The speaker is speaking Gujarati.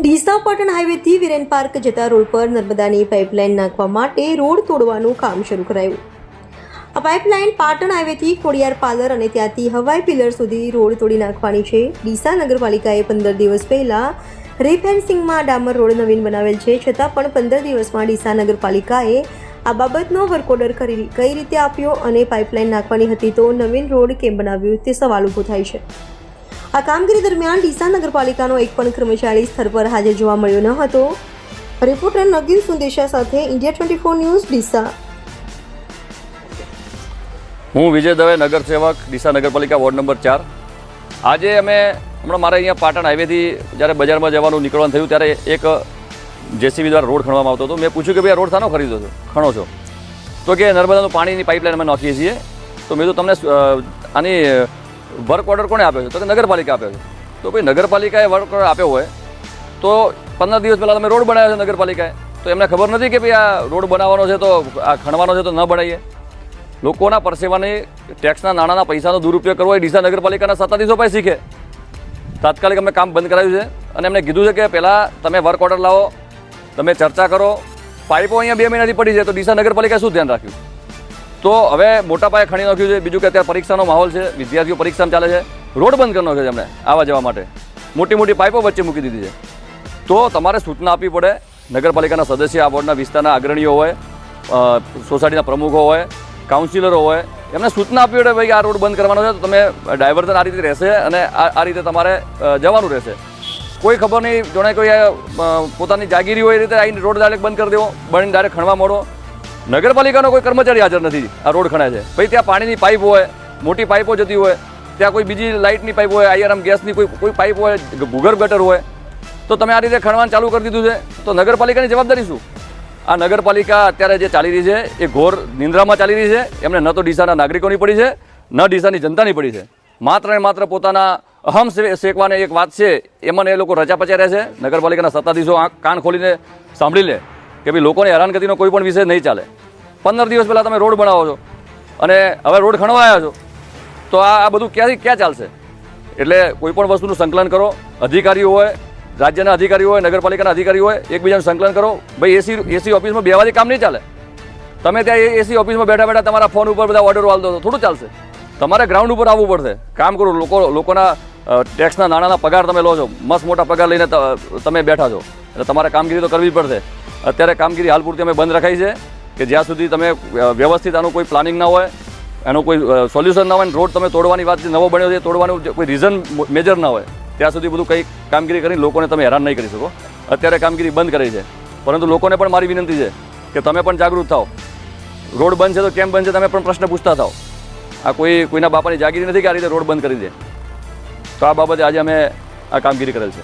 ડીસા પાટણ હાઈવેથી વિરેન પાર્ક જતા રોડ પર નર્મદાની પાઇપલાઇન નાખવા માટે રોડ તોડવાનું કામ શરૂ કરાયું. આ પાઇપલાઇન પાટણ હાઈવેથી ખોડિયાર પાલર અને ત્યાંથી હવાઈ પિલર સુધી રોડ તોડી નાખવાની છે. ડીસા નગરપાલિકાએ પંદર દિવસ પહેલાં રિફેન્સિંગમાં ડામર રોડ નવીન બનાવેલ છે. છતાં પણ પંદર દિવસમાં ડીસા નગરપાલિકાએ આ બાબતનો વર્કઓર્ડર કરી કઈ રીતે આપ્યો અને પાઇપલાઇન નાખવાની હતી તો નવીન રોડ કેમ બનાવ્યું તે સવાલ ઊભો થાય છે. આ કામગીરી દરમિયાન ડીસા નગરપાલિકાનો એક પણ કર્મચારી સ્થળ પર હાજર જોવા મળ્યો ન હતો. રિપોર્ટર નગીન સુંદેશા સાથે India twenty four news Deesa. હું વિજય દવે, નગર સેવક, ડીસા નગરપાલિકા વોર્ડ નંબર ચાર. આજે અમે હમણાં મારે અહીંયા પાટણ હાઈવેથી જ્યારે બજારમાં જવાનું નીકળવાનું થયું ત્યારે એક જેસીબી દ્વારા રોડ ખણવામાં આવતો હતો. મેં પૂછ્યું કે ભાઈ રોડ થાનો ખરીદો છો? ખણો છો? તો કે નર્મદાનું પાણીની પાઇપલાઇન અમે નાખીએ છીએ. તો મેં તો તમને આની વર્ક ઓર્ડર કોણે આપ્યો છે? તો કે નગરપાલિકા આપ્યો છે. તો ભાઈ નગરપાલિકાએ વર્ક ઓર્ડર આપ્યો હોય, તો પંદર દિવસ પહેલાં તમે રોડ બનાવ્યો છે નગરપાલિકાએ. તો એમને ખબર નથી કે ભાઈ આ રોડ બનાવવાનો છે તો આ ખણવાનો છે તો ન બનાવીએ. લોકોના પરસેવાની ટેક્સના નાણાંના પૈસાનો દુરુપયોગ કરવો એ ડીસા નગરપાલિકાના સત્તાધીશો પાસે શીખે. તાત્કાલિક અમે કામ બંધ કરાવ્યું છે અને એમને કીધું છે કે પહેલાં તમે વર્ક ઓર્ડર લાવો, તમે ચર્ચા કરો. પાઇપો અહીંયા બે મહિનાથી પડી છે, તો ડીસા નગરપાલિકાએ શું ધ્યાન રાખ્યું? તો હવે મોટા પાયે ખણી નાખ્યું છે. બીજું કે અત્યારે પરીક્ષાનો માહોલ છે. વિદ્યાર્થીઓ પરીક્ષામાં ચાલે છે. રોડ બંધ કરી નાખ્યો છે એમણે આવવા જવા માટે. મોટી મોટી પાઇપો વચ્ચે મૂકી દીધી છે. તો તમારે સૂચના આપવી પડે. નગરપાલિકાના સદસ્ય આ વોર્ડના વિસ્તારના અગ્રણીઓ હોય સોસાયટીના પ્રમુખો હોય, કાઉન્સિલરો હોય. એમને સૂચના આપવી પડે ભાઈ આ રોડ બંધ કરવાનો છે. તો તમે ડાયવર્ઝન આ રીતે રહેશે અને આ રીતે તમારે જવાનું રહેશે. કોઈ ખબર નહીં. જોણે કોઈ પોતાની જાગીરી હોય એ રીતે આવીને રોડ ડાયરેક્ટ બંધ કરી દેવો. બનીને ડાયરેક્ટ ખણવા મળો. નગરપાલિકાનો કોઈ કર્મચારી હાજર નથી. આ રોડ ખણે છે. ભાઈ, ત્યાં પાણીની પાઇપ હોય, મોટી પાઇપો જતી હોય, ત્યાં કોઈ બીજી લાઇટની પાઇપ હોય, આઈઆરએમ ગેસની કોઈ કોઈ પાઇપ હોય, ભૂગર્ભ ગટર હોય, તો તમે આ રીતે ખણવાનું ચાલુ કરી દીધું છે. તો નગરપાલિકાની જવાબદારી શું? આ નગરપાલિકા અત્યારે જે ચાલી રહી છે, એ ઘોર નિંદ્રામાં ચાલી રહી છે. એમને ન તો ડીસાના નાગરિકોની પડી છે, ન ડીસાની જનતાની પડી છે. માત્ર ને માત્ર પોતાના અહમ શેકવાને એક વાત છે, એમાં એ લોકો રચા પચા રહે છે. નગરપાલિકાના સત્તાધીશો કાન ખોલીને સાંભળી લે કે ભાઈ, લોકોને હેરાનગતિનો કોઈ પણ વિષય નહીં ચાલે. પંદર દિવસ પહેલાં તમે રોડ બનાવો છો અને હવે રોડ ખણવા આવ્યા છો, તો આ આ બધું ક્યાંથી ક્યાં ચાલશે? એટલે કોઈ પણ વસ્તુનું સંકલન કરો. અધિકારીઓ હોય, રાજ્યના અધિકારીઓ હોય, નગરપાલિકાના અધિકારીઓ હોય, એકબીજાનું સંકલન કરો. ભાઈ એસી એસી ઓફિસમાં બેવાથી કામ નહીં ચાલે. તમે ત્યાં એસી ઓફિસમાં બેઠા બેઠા તમારા ફોન ઉપર બધા ઓર્ડર વાળ દો તો થોડું ચાલશે. તમારે ગ્રાઉન્ડ ઉપર આવવું પડશે. કામ કરો. લોકો લોકોના ટેક્સના નાણાંના પગાર તમે લો છો. મસ્ત મોટા પગાર લઈને તમે બેઠા છો. એટલે તમારે કામગીરી તો કરવી પડશે. અત્યારે કામગીરી હાલ પૂરતી અમે બંધ રખાઈ છે. કે જ્યાં સુધી તમે વ્યવસ્થિત આનું કોઈ પ્લાનિંગ ના હોય, એનું કોઈ સોલ્યુશન ના હોય રોડ તમે તોડવાની વાત નવો બન્યો છે તોડવાનું કોઈ રીઝન મેજર ના હોય, ત્યાં સુધી બધું કંઈ કામગીરી કરીને લોકોને તમે હેરાન નહીં કરી શકો. અત્યારે કામગીરી બંધ કરી છે. પરંતુ લોકોને પણ મારી વિનંતી છે કે તમે પણ જાગૃત થાઓ. રોડ બંધ છે તો કેમ બંધ છે તમે પણ પ્રશ્ન પૂછતા થાઓ. આ કોઈ, કોઈના બાપાની જાગીરી નથી કે આ રીતે રોડ બંધ કરી દે. તો આ બાબતે આજે અમે આ કામગીરી કરેલ છે.